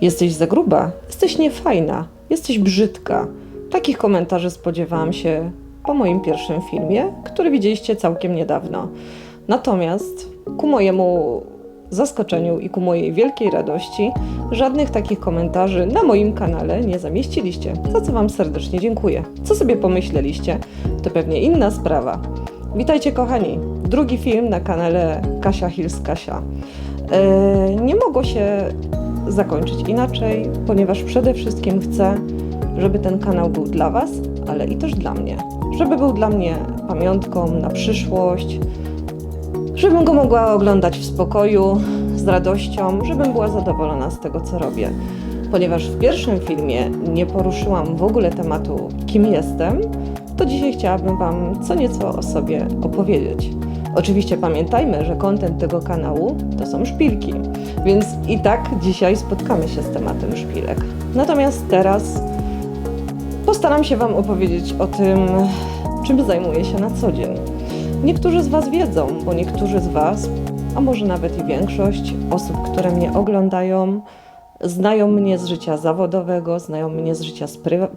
Jesteś za gruba, jesteś niefajna, jesteś brzydka. Takich komentarzy spodziewałam się po moim pierwszym filmie, który widzieliście całkiem niedawno. Natomiast ku mojemu zaskoczeniu i ku mojej wielkiej radości żadnych takich komentarzy na moim kanale nie zamieściliście, za co Wam serdecznie dziękuję. Co sobie pomyśleliście, to pewnie inna sprawa. Witajcie kochani, drugi film na kanale Kasia Hills Kasia. Eee, nie mogło się zakończyć inaczej, ponieważ przede wszystkim chcę, żeby ten kanał był dla Was, ale i też dla mnie. Żeby był dla mnie pamiątką na przyszłość, żebym go mogła oglądać w spokoju, z radością, żebym była zadowolona z tego, co robię. Ponieważ w pierwszym filmie nie poruszyłam w ogóle tematu, kim jestem, to dzisiaj chciałabym Wam co nieco o sobie opowiedzieć. Oczywiście pamiętajmy, że kontent tego kanału to są szpilki, więc i tak dzisiaj spotkamy się z tematem szpilek. Natomiast teraz postaram się Wam opowiedzieć o tym, czym zajmuję się na co dzień. Niektórzy z Was wiedzą, bo niektórzy z Was, a może nawet i większość osób, które mnie oglądają, znają mnie z życia zawodowego, znają mnie z życia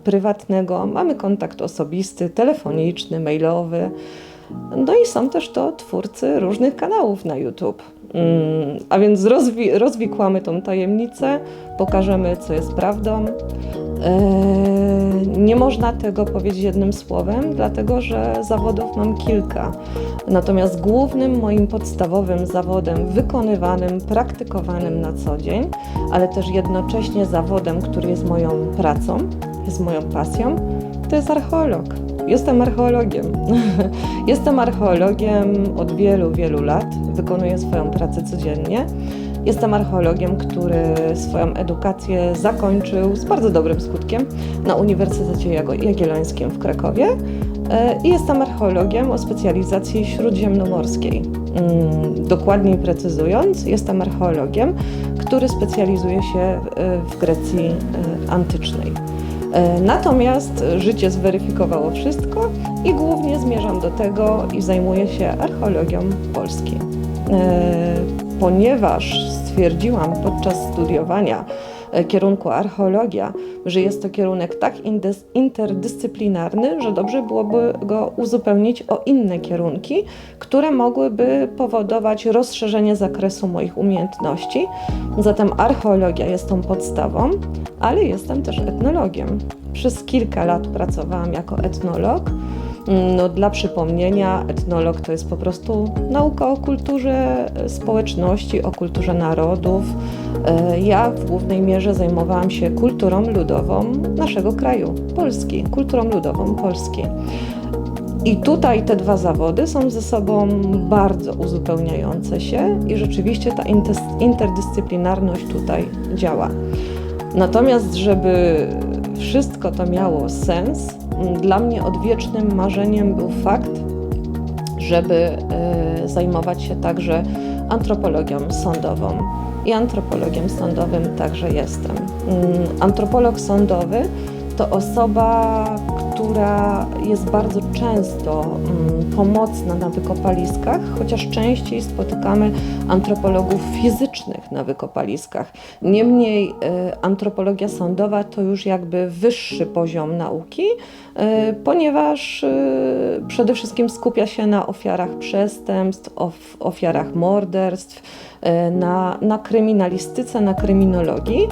prywatnego. Mamy kontakt osobisty, telefoniczny, mailowy. No i są też to twórcy różnych kanałów na YouTube. Mm, a więc rozwi- rozwikłamy tą tajemnicę, pokażemy, co jest prawdą. Eee, Nie można tego powiedzieć jednym słowem, dlatego że zawodów mam kilka. Natomiast głównym moim podstawowym zawodem, wykonywanym, praktykowanym na co dzień, ale też jednocześnie zawodem, który jest moją pracą, jest moją pasją, to jest archeolog. Jestem archeologiem. Jestem archeologiem od wielu, wielu lat. Wykonuję swoją pracę codziennie. Jestem archeologiem, który swoją edukację zakończył z bardzo dobrym skutkiem na Uniwersytecie Jagiellońskim w Krakowie. E, I jestem archeologiem o specjalizacji śródziemnomorskiej. Mm, Dokładniej precyzując, jestem archeologiem, który specjalizuje się e, w Grecji e, antycznej. E, Natomiast życie zweryfikowało wszystko i głównie zmierzam do tego i zajmuję się archeologią Polski. E, Ponieważ stwierdziłam podczas studiowania kierunku archeologia, że jest to kierunek tak interdyscyplinarny, że dobrze byłoby go uzupełnić o inne kierunki, które mogłyby powodować rozszerzenie zakresu moich umiejętności. Zatem archeologia jest tą podstawą, ale jestem też etnologiem. Przez kilka lat pracowałam jako etnolog. No, dla przypomnienia, etnolog to jest po prostu nauka o kulturze społeczności, o kulturze narodów. E, Ja w głównej mierze zajmowałam się kulturą ludową naszego kraju, Polski, kulturą ludową Polski. I tutaj te dwa zawody są ze sobą bardzo uzupełniające się i rzeczywiście ta interdyscyplinarność tutaj działa. Natomiast, żeby wszystko to miało sens, dla mnie odwiecznym marzeniem był fakt, żeby e, zajmować się także antropologią sądową. I antropologiem sądowym także jestem. Mm, Antropolog sądowy to osoba, która jest bardzo często mm, pomocna na wykopaliskach, chociaż częściej spotykamy antropologów fizycznych na wykopaliskach. Niemniej e, antropologia sądowa to już jakby wyższy poziom nauki, ponieważ e, przede wszystkim skupia się na ofiarach przestępstw, of, ofiarach morderstw, e, na, na kryminalistyce, na kryminologii.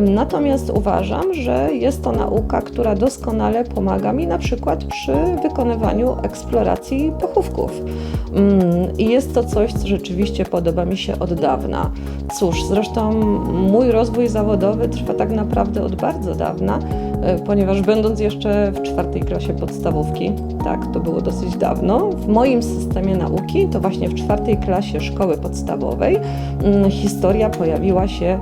Natomiast uważam, że jest to nauka, która doskonale pomaga mi na przykład przy wykonywaniu eksploracji pochówków. Mm, I jest to coś, co rzeczywiście podoba mi się od dawna. Cóż, zresztą mój rozwój zawodowy trwa tak naprawdę od bardzo dawna, e, ponieważ będąc jeszcze w czwartej klasie podstawówki, tak, to było dosyć dawno, w moim systemie nauki, to właśnie w czwartej klasie szkoły podstawowej, mm, historia pojawiła się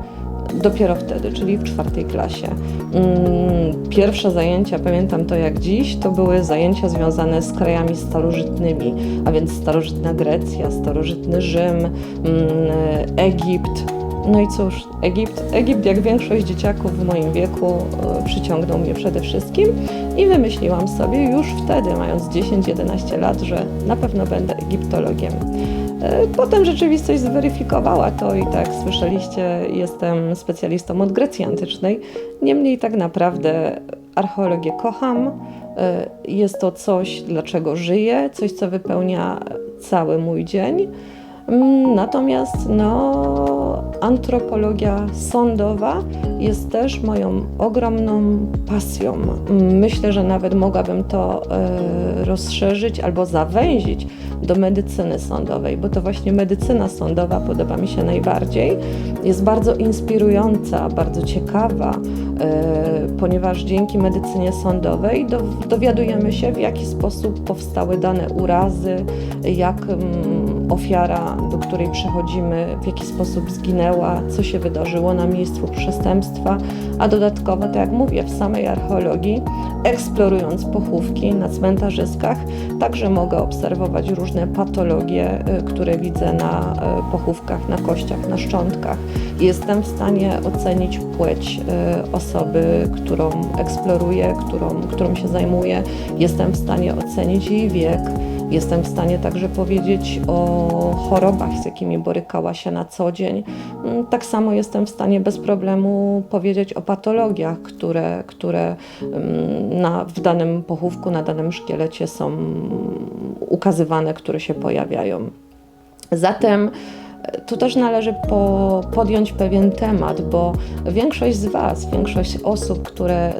dopiero wtedy, czyli w czwartej klasie. Mm, Pierwsze zajęcia, pamiętam to jak dziś, to były zajęcia związane z krajami starożytnymi, a więc starożytna Grecja, starożytny Rzym, mm, Egipt. No i cóż, Egipt, Egipt jak większość dzieciaków w moim wieku e, przyciągnął mnie przede wszystkim i wymyśliłam sobie już wtedy, mając 10-11 lat, że na pewno będę egiptologiem. E, Potem rzeczywistość zweryfikowała to i tak słyszeliście, jestem specjalistą od Grecji antycznej. Niemniej tak naprawdę archeologię kocham. E, Jest to coś, dlaczego żyję, coś, co wypełnia cały mój dzień. Mm, Natomiast no, antropologia sądowa jest też moją ogromną pasją. Myślę, że nawet mogłabym to e, rozszerzyć albo zawęzić do medycyny sądowej, bo to właśnie medycyna sądowa podoba mi się najbardziej. Jest bardzo inspirująca, bardzo ciekawa, ponieważ dzięki medycynie sądowej do, dowiadujemy się, w jaki sposób powstały dane urazy, jak mm, ofiara, do której przychodzimy, w jaki sposób zginęła, co się wydarzyło na miejscu przestępstwa, a dodatkowo, tak jak mówię, w samej archeologii, eksplorując pochówki na cmentarzyskach, także mogę obserwować różne patologie, y, które widzę na y, pochówkach, na kościach, na szczątkach. Jestem w stanie ocenić płeć y, osoby, którą eksploruję, którą, którą się zajmuję. Jestem w stanie ocenić jej wiek. Jestem w stanie także powiedzieć o chorobach, z jakimi borykała się na co dzień. Mm, Tak samo jestem w stanie bez problemu powiedzieć o patologiach, które, które mm, na, w danym pochówku, na danym szkielecie są ukazywane, które się pojawiają. Zatem tu też należy po, podjąć pewien temat, bo większość z Was, większość osób, które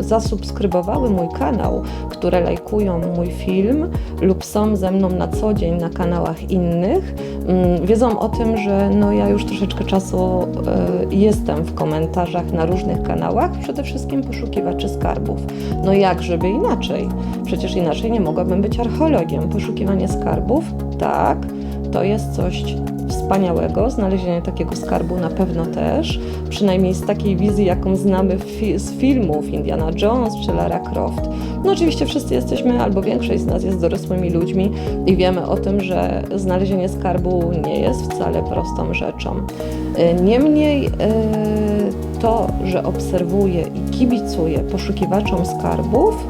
zasubskrybowały mój kanał, które lajkują mój film lub są ze mną na co dzień na kanałach innych, mm, wiedzą o tym, że no ja już troszeczkę czasu e, jestem w komentarzach na różnych kanałach, przede wszystkim poszukiwaczy skarbów. No jak, żeby inaczej? Przecież inaczej nie mogłabym być archeologiem. Poszukiwanie skarbów, tak, to jest coś wspaniałego. Znalezienie takiego skarbu na pewno też, przynajmniej z takiej wizji, jaką znamy fi- z filmów Indiana Jones czy Lara Croft. No oczywiście wszyscy jesteśmy, albo większość z nas jest dorosłymi ludźmi i wiemy o tym, że znalezienie skarbu nie jest wcale prostą rzeczą. Y, Niemniej y, to, że obserwuję i kibicuję poszukiwaczom skarbów,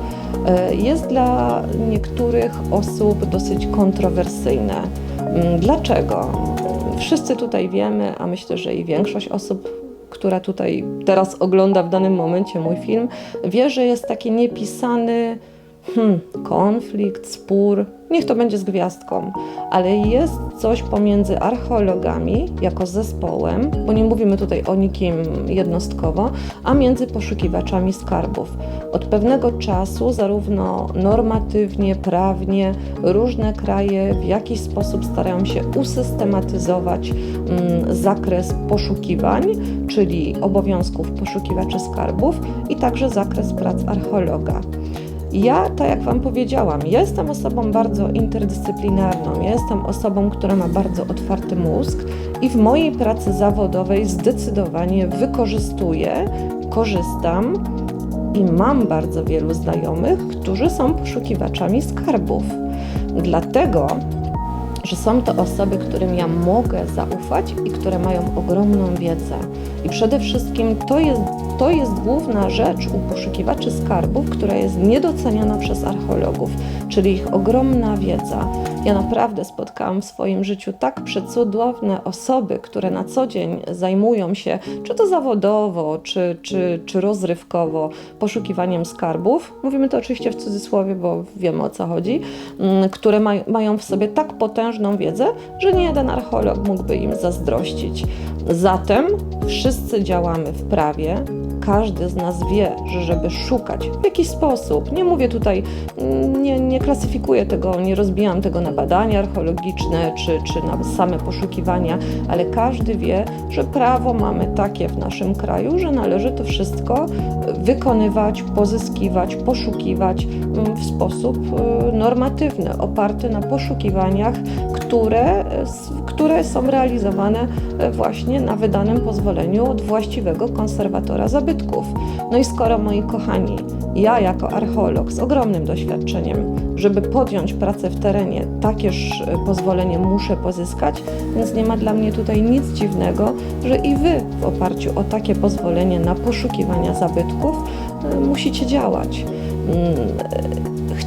y, jest dla niektórych osób dosyć kontrowersyjne. Mm, Dlaczego? Wszyscy tutaj wiemy, a myślę, że i większość osób, która tutaj teraz ogląda w danym momencie mój film, wie, że jest taki niepisany hmm, konflikt, spór, niech to będzie z gwiazdką, ale jest coś pomiędzy archeologami jako zespołem, bo nie mówimy tutaj o nikim jednostkowo, a między poszukiwaczami skarbów. Od pewnego czasu, zarówno normatywnie, prawnie, różne kraje w jakiś sposób starają się usystematyzować mm, zakres poszukiwań, czyli obowiązków poszukiwaczy skarbów i także zakres prac archeologa. Ja, tak jak Wam powiedziałam, jestem osobą bardzo interdyscyplinarną. Jestem osobą, która ma bardzo otwarty mózg i w mojej pracy zawodowej zdecydowanie wykorzystuję, korzystam i mam bardzo wielu znajomych, którzy są poszukiwaczami skarbów. Dlatego, że są to osoby, którym ja mogę zaufać i które mają ogromną wiedzę. I przede wszystkim to jest, to jest główna rzecz u poszukiwaczy skarbów, która jest niedoceniana przez archeologów, czyli ich ogromna wiedza. Ja naprawdę spotkałam w swoim życiu tak przecudowne osoby, które na co dzień zajmują się, czy to zawodowo, czy, czy, czy rozrywkowo, poszukiwaniem skarbów. Mówimy to oczywiście w cudzysłowie, bo wiemy o co chodzi, mm, które maj, mają w sobie tak potężną wiedzę, że nie jeden archeolog mógłby im zazdrościć. Zatem wszyscy działamy w prawie. Każdy z nas wie, że żeby szukać w jakiś sposób, nie mówię tutaj, mm, nie, nie klasyfikuję tego, nie rozbijam tego na badania archeologiczne czy, czy na same poszukiwania, ale każdy wie, że prawo mamy takie w naszym kraju, że należy to wszystko wykonywać, pozyskiwać, poszukiwać mm, w sposób y, normatywny, oparty na poszukiwaniach, które, które są realizowane e, właśnie na wydanym pozwoleniu od właściwego konserwatora zabytków. No i skoro, moi kochani, ja jako archeolog z ogromnym doświadczeniem, żeby podjąć pracę w terenie, takież e, pozwolenie muszę pozyskać, więc nie ma dla mnie tutaj nic dziwnego, że i Wy w oparciu o takie pozwolenie na poszukiwania zabytków e, musicie działać.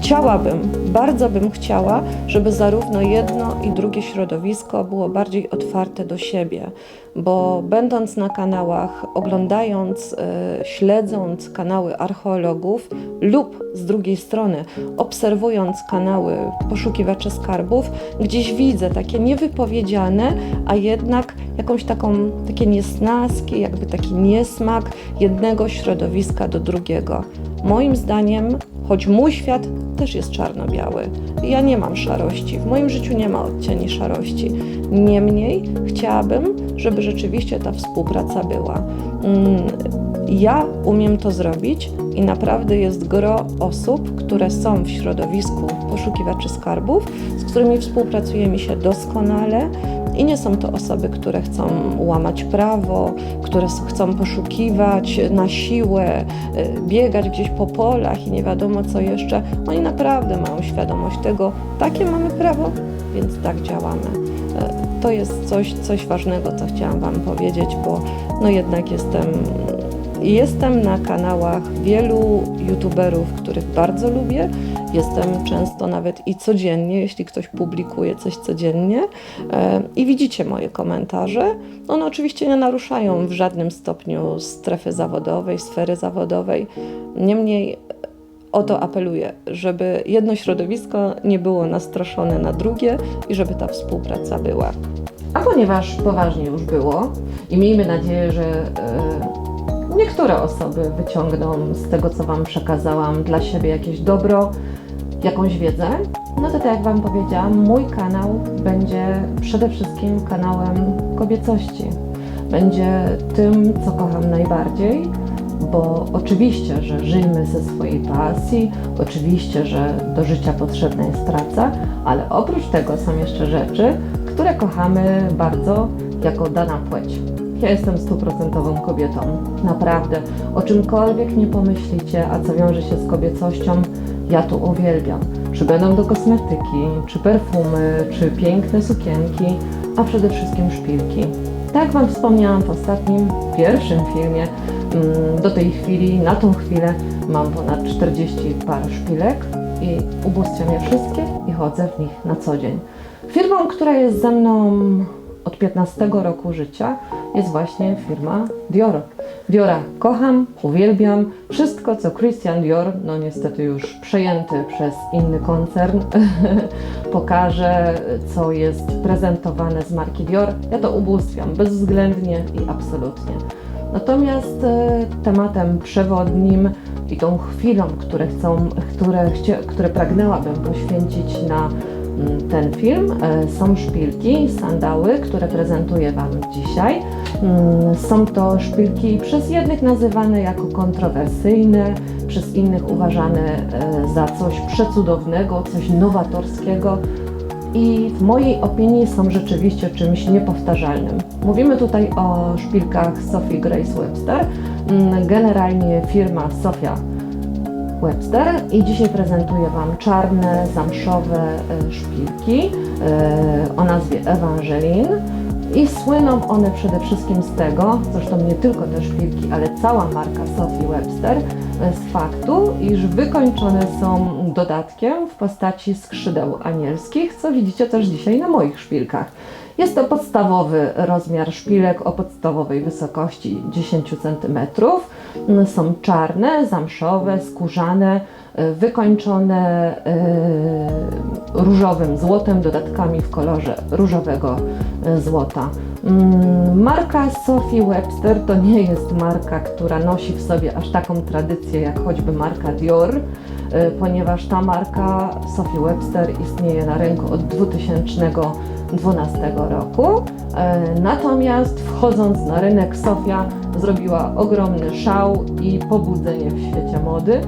Chciałabym, bardzo bym chciała, żeby zarówno jedno i drugie środowisko było bardziej otwarte do siebie, bo będąc na kanałach, oglądając, e, śledząc kanały archeologów lub z drugiej strony obserwując kanały poszukiwaczy skarbów, gdzieś widzę takie niewypowiedziane, a jednak jakąś taką, takie niesnaski, jakby taki niesmak jednego środowiska do drugiego. Moim zdaniem, choć mój świat też jest czarno-biały, ja nie mam szarości, w moim życiu nie ma odcieni szarości. Niemniej chciałabym, żeby rzeczywiście ta współpraca była. Mm, Ja umiem to zrobić i naprawdę jest gro osób, które są w środowisku poszukiwaczy skarbów, z którymi współpracuje mi się doskonale. I nie są to osoby, które chcą łamać prawo, które chcą poszukiwać na siłę, y, biegać gdzieś po polach i nie wiadomo co jeszcze. Oni naprawdę mają świadomość tego, takie mamy prawo, więc tak działamy. Y, To jest coś, coś ważnego, co chciałam Wam powiedzieć, bo no jednak jestem, jestem na kanałach wielu youtuberów, których bardzo lubię. Jestem często nawet i codziennie, jeśli ktoś publikuje coś codziennie e, i widzicie moje komentarze. One oczywiście nie naruszają w żadnym stopniu strefy zawodowej, sfery zawodowej. Niemniej o to apeluję, żeby jedno środowisko nie było nastroszone na drugie i żeby ta współpraca była. A ponieważ poważnie już było i miejmy nadzieję, że e, niektóre osoby wyciągną z tego, co Wam przekazałam, dla siebie jakieś dobro, jakąś wiedzę, no to tak jak Wam powiedziałam, mój kanał będzie przede wszystkim kanałem kobiecości. Będzie tym, co kocham najbardziej, bo oczywiście, że żyjmy ze swojej pasji, oczywiście, że do życia potrzebna jest praca, ale oprócz tego są jeszcze rzeczy, które kochamy bardzo jako dana płeć. Ja jestem stuprocentową kobietą, naprawdę. O czymkolwiek nie pomyślicie, a co wiąże się z kobiecością, ja to uwielbiam. Czy będą to kosmetyki, czy perfumy, czy piękne sukienki, a przede wszystkim szpilki. Tak Wam wspomniałam w ostatnim, pierwszym filmie, mm, do tej chwili, na tą chwilę mam ponad 40 par szpilek i ubóstwiam je wszystkie i chodzę w nich na co dzień. Firmą, która jest ze mną od 15 roku życia, jest właśnie firma Dior. Diora kocham, uwielbiam. Wszystko, co Christian Dior, no niestety już przejęty przez inny koncern, pokaże, co jest prezentowane z marki Dior. Ja to ubóstwiam bezwzględnie i absolutnie. Natomiast e, tematem przewodnim i tą chwilą, które, chcą, które, które pragnęłabym poświęcić na ten film, e, są szpilki, sandały, które prezentuję Wam dzisiaj. Mm, Są to szpilki przez jednych nazywane jako kontrowersyjne, przez innych uważane e, za coś przecudownego, coś nowatorskiego i w mojej opinii są rzeczywiście czymś niepowtarzalnym. Mówimy tutaj o szpilkach Sophie Grace Webster, mm, generalnie firma Sofia Webster i dzisiaj prezentuję Wam czarne, zamszowe e, szpilki e, o nazwie Evangeline. I słyną one przede wszystkim z tego, zresztą nie tylko te szpilki, ale cała marka Sophie Webster, e, z faktu, iż wykończone są dodatkiem w postaci skrzydeł anielskich, co widzicie też dzisiaj na moich szpilkach. Jest to podstawowy rozmiar szpilek o podstawowej wysokości 10 cm. Są czarne, zamszowe, skórzane, e, wykończone e, różowym złotem, dodatkami w kolorze różowego e, złota. Mm, Marka Sophie Webster to nie jest marka, która nosi w sobie aż taką tradycję jak choćby marka Dior, ponieważ ta marka Sophie Webster istnieje na rynku od 2012 roku. E, Natomiast wchodząc na rynek Sofia zrobiła ogromny szał i pobudzenie w świecie mody,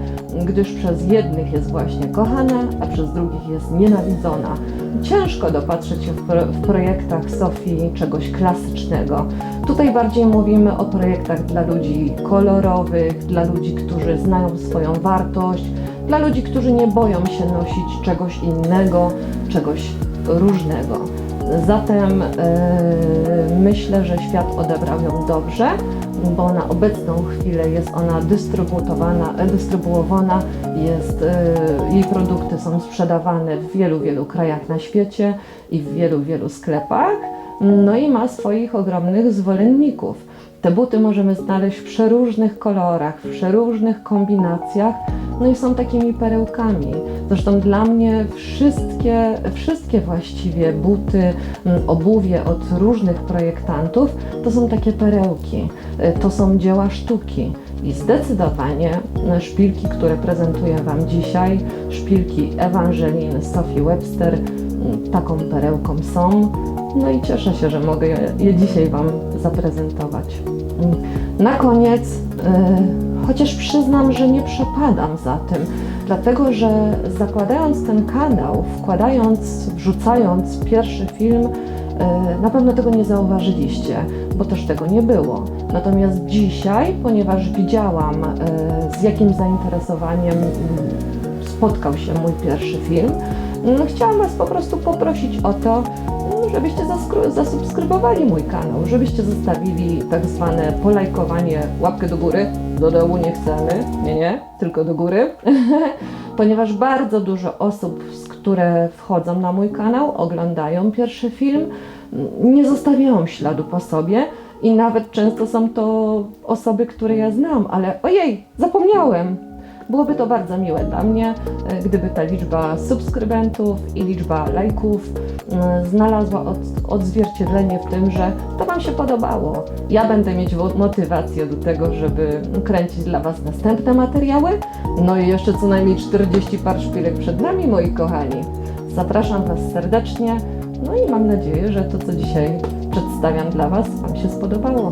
gdyż przez jednych jest właśnie kochana, a przez drugich jest nienawidzona. Ciężko dopatrzeć się w, pro, w projektach Sofii czegoś klasycznego. Tutaj bardziej mówimy o projektach dla ludzi kolorowych, dla ludzi, którzy znają swoją wartość, dla ludzi, którzy nie boją się nosić czegoś innego, czegoś różnego. Zatem e, myślę, że świat odebrał ją dobrze, bo na obecną chwilę jest ona dystrybuowana, dystrybuowana jest, e, jej produkty są sprzedawane w wielu, wielu krajach na świecie i w wielu, wielu sklepach. No i ma swoich ogromnych zwolenników. Te buty możemy znaleźć w przeróżnych kolorach, w przeróżnych kombinacjach, no i są takimi perełkami. Zresztą dla mnie wszystkie, wszystkie właściwie buty, mm, obuwie od różnych projektantów to są takie perełki, y, to są dzieła sztuki. I zdecydowanie y, szpilki, które prezentuję Wam dzisiaj, szpilki Ewangeliny Sophie Webster, y, taką perełką są. No i cieszę się, że mogę je, je dzisiaj Wam zaprezentować. Na koniec, y, chociaż przyznam, że nie przepadam za tym, dlatego że zakładając ten kanał, wkładając, wrzucając pierwszy film, y, na pewno tego nie zauważyliście, bo też tego nie było. Natomiast dzisiaj, ponieważ widziałam, y, z jakim zainteresowaniem spotkał się mój pierwszy film, no, chciałam Was po prostu poprosić o to, żebyście zasubskrybowali mój kanał, żebyście zostawili tak zwane polajkowanie, łapkę do góry, do dołu nie chcemy, nie, nie, tylko do góry, ponieważ bardzo dużo osób, które wchodzą na mój kanał, oglądają pierwszy film, nie zostawiają śladu po sobie i nawet często są to osoby, które ja znam, ale ojej, zapomniałem, Byłoby to bardzo miłe dla mnie, e, gdyby ta liczba subskrybentów i liczba lajków e, znalazła od, odzwierciedlenie w tym, że to Wam się podobało. Ja będę mieć motywację do tego, żeby kręcić dla Was następne materiały. No i jeszcze co najmniej 40 par szpilek przed nami, moi kochani. Zapraszam Was serdecznie. No i mam nadzieję, że to, co dzisiaj przedstawiam dla Was, Wam się spodobało.